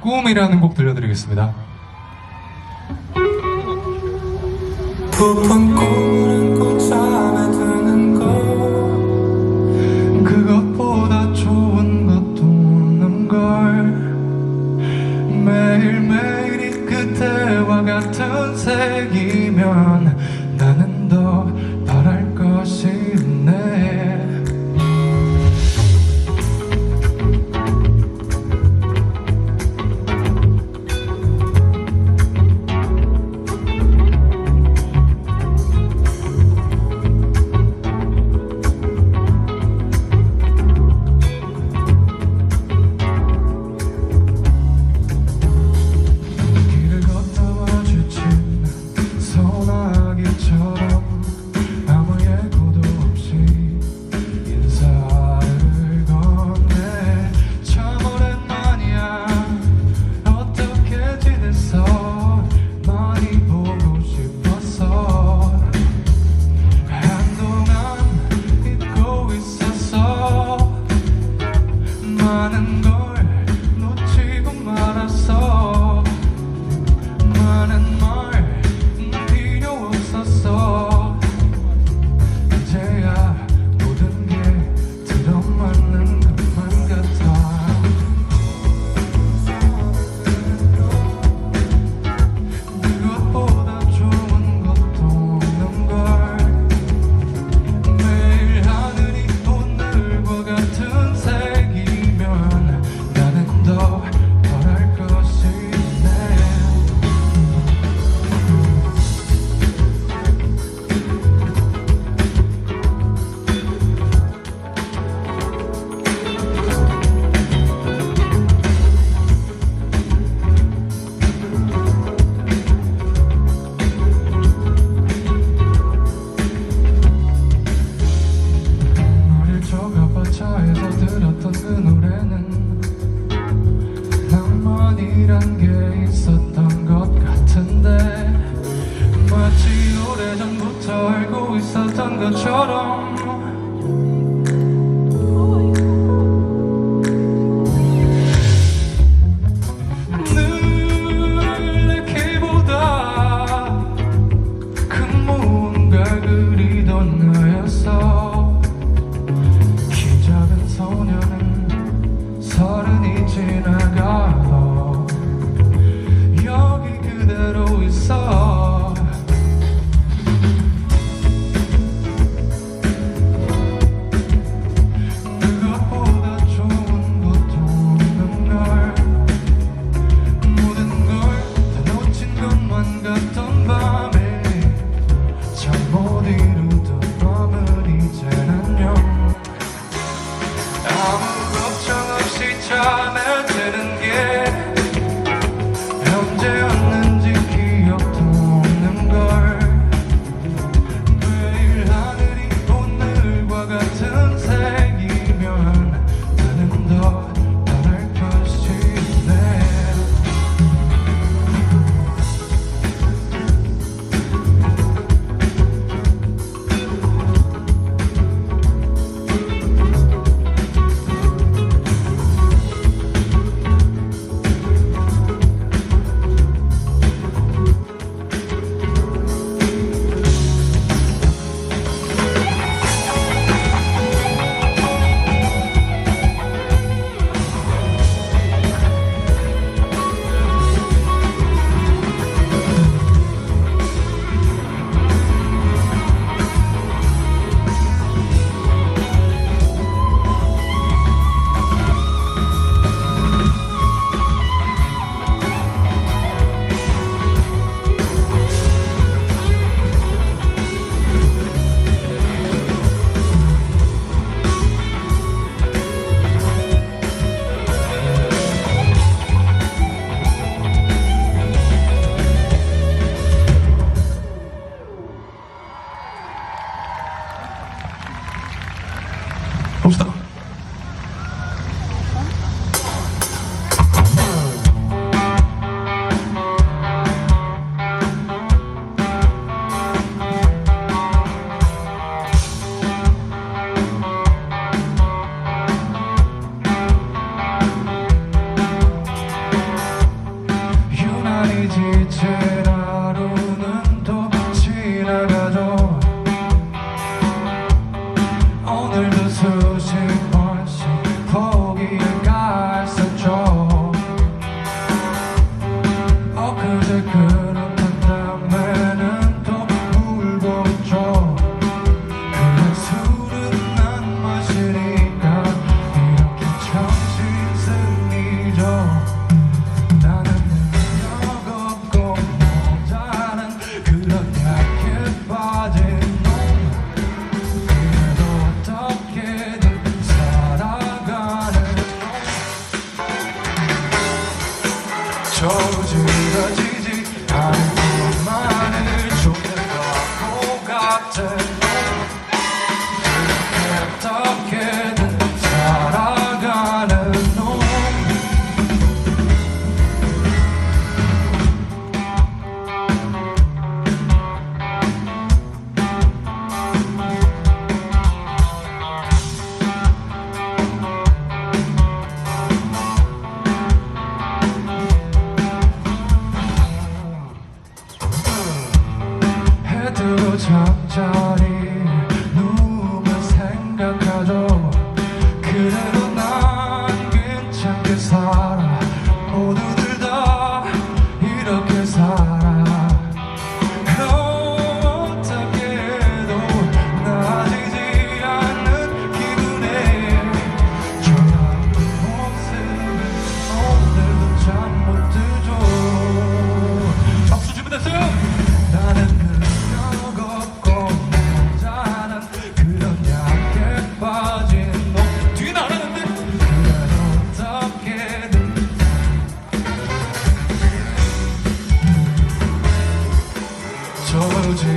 꿈이라는 곡 들려드리겠습니다. 부푼 있었던 것처럼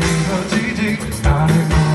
저지러지지 않은 것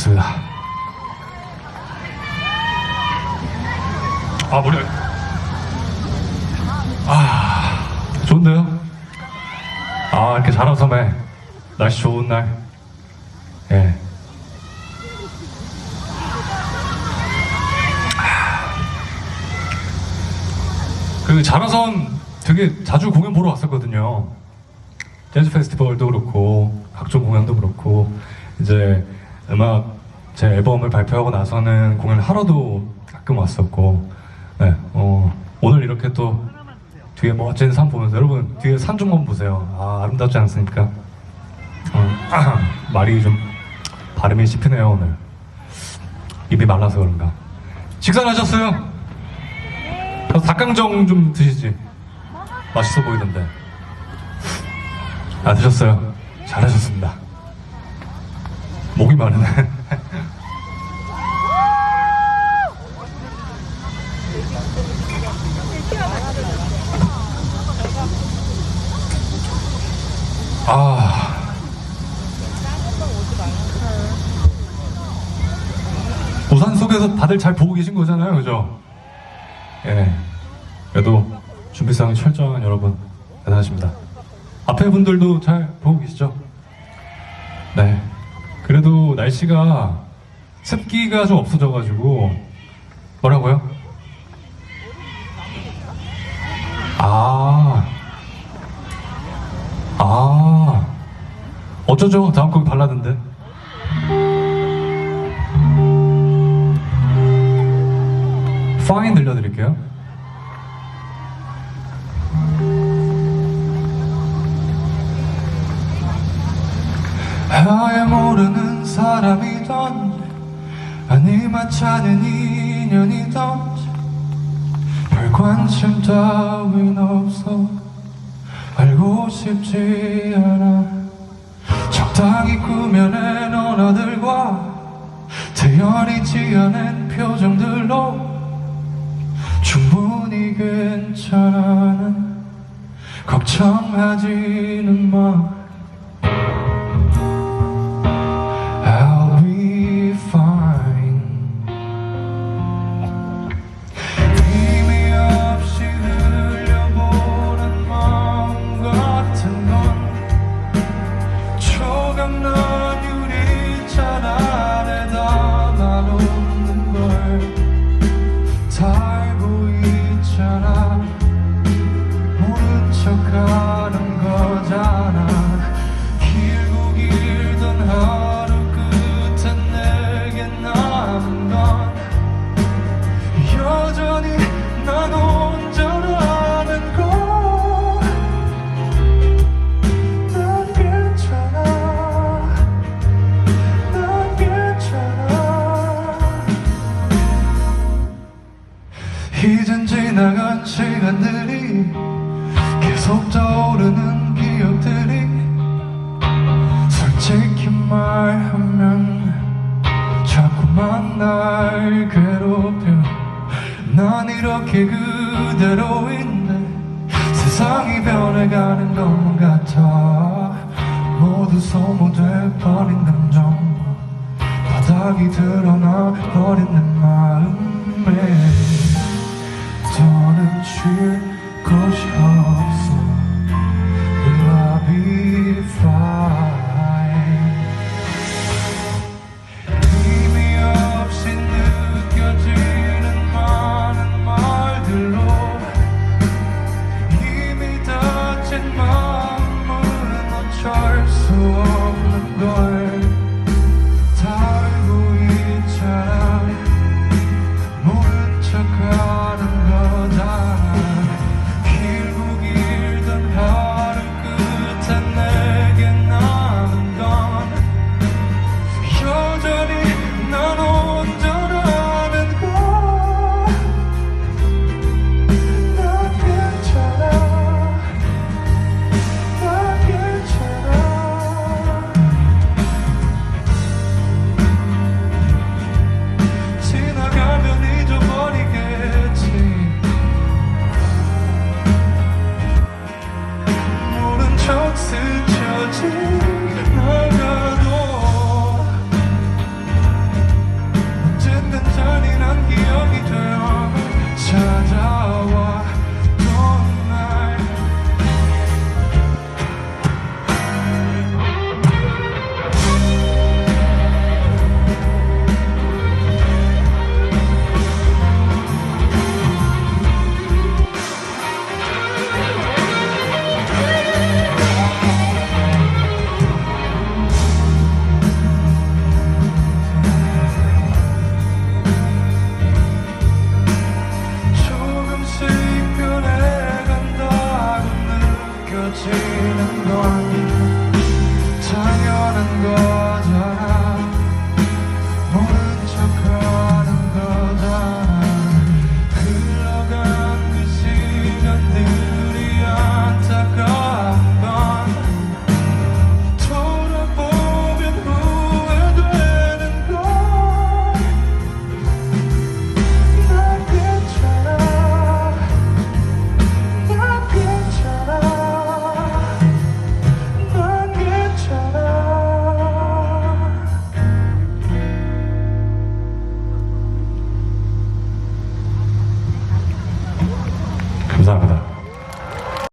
좋습니다. 아, 머리. 아, 좋은데요? 아, 이렇게 잘한 섬에 날씨 좋은 날. 예. 그 자라섬 되게 자주 공연 보러 왔었거든요. 댄스 페스티벌도 그렇고 각종 공연도 그렇고 이제 음악 제 앨범을 발표하고 나서는 공연을 하러도 가끔 왔었고 네, 어, 오늘 이렇게 또 뒤에 멋진 산 보면서 여러분 뒤에 산좀 한번 보세요 아 아름답지 않습니까? 어, 말이 좀 발음이 씹히네요 오늘 입이 말라서 그런가 식사는 하셨어요? 저 닭강정 좀 드시지 맛있어 보이던데 아 드셨어요? 잘하셨습니다 목이 마르네 아 우산 속 그쪽에서 다들 잘 보고 계신 거잖아요, 그죠? 예. 그래도 준비성이 철저한 여러분 대단하십니다. 앞에 분들도 잘 보고 계시죠? 네. 그래도 날씨가 습기가 좀 없어져가지고 뭐라고요? 아, 아, 어쩌죠? 다음 곡 발라드인데. 파인 들려드릴게요. 아예 모르는 사람이던 아니 마 차는 인연이던 별 관심 따윈 없어. 알고 싶지 않아. 적당히 꾸며낸 언어들과 태연히 지어낸 표정들로 충분히 괜찮아. 걱정하지는 마 난 이렇게 그대로인데 세상이 변해가는 것만 같아. 모두 소모돼 버린 감정 바닥이 드러나 버린 내 마음에 더는 쉴 곳이 없